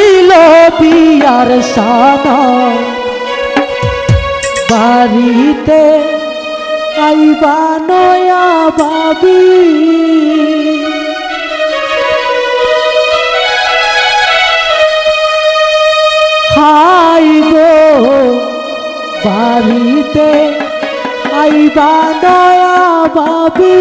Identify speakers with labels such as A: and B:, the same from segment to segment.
A: বাজিল বিয়ার সানা বাড়িতে আইবা নয়া বাবি হাই গো বাড়িতে আইবা নয়া বাবি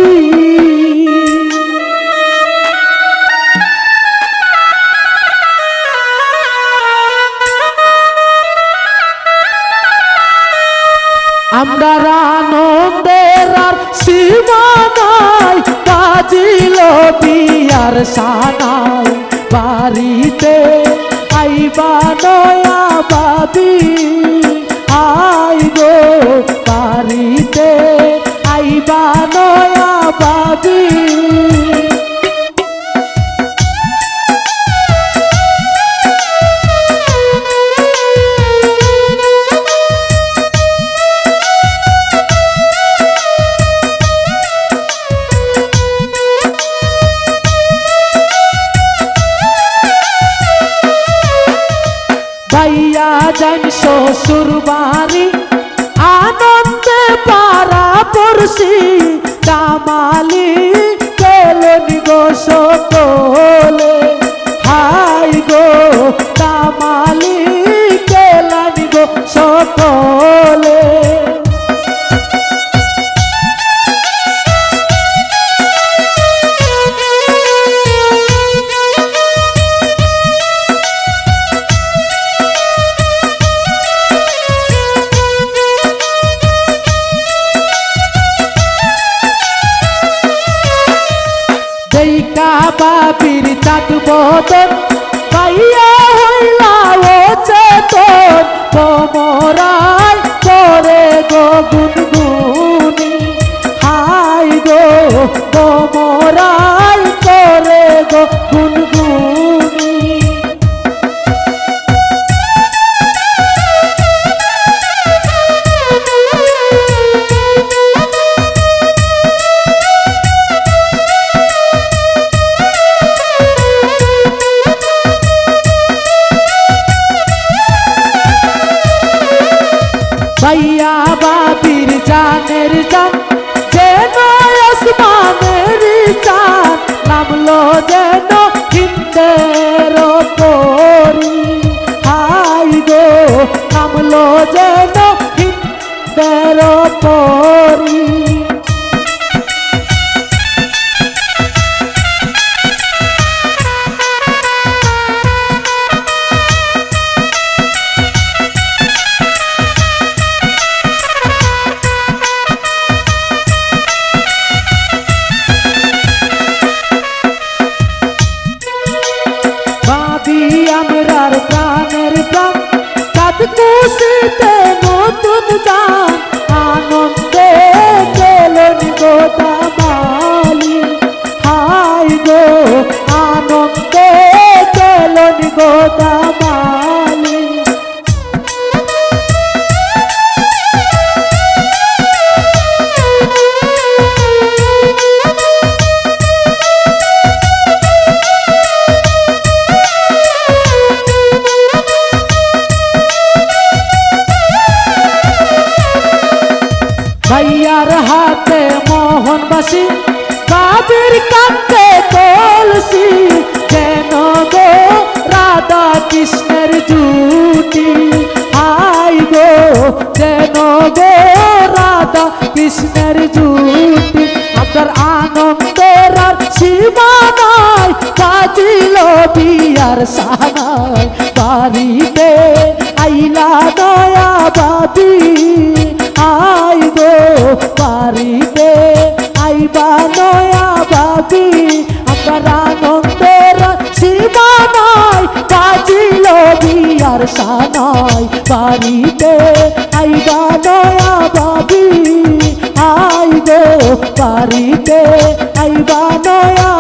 A: আমরা আনন্দের আর সীমানাই বাজিল বিয়ার সানাই বাড়িতে আইবা নয়া বাবি যান শ্বশুর বাড়ি। আনন্দে পারা পড়ছি কামালি কেলেন গো দেইকা বাবির চাঁদ বদন পাইয়া হইলা ও চেতন কোমরায় ভাইয়া বাবির জানের জান, যেন আসমানের চান নামলো যেন হিন্দের পরি হাই গো, নামলো যেন হিন্দের পরি খুশিতে নতুন যান আনন্দে চলন গোদামালি। হাই গো আনন্দে গো রাধা কৃষ্ণের জুটি আপনার আনন্দের আর সীমা নাই বাজিল বিয়ার সানাই বাড়িতে আইলা দয়া বাবি আই গো বাড়িতে আইবা নয়া বাবি আমার আনন্দের সীমা নাই বাজিল বিয়ার সানাই বাড়িতে যাইবা দয়া বাবি আইব পারিতে আইবা দয়া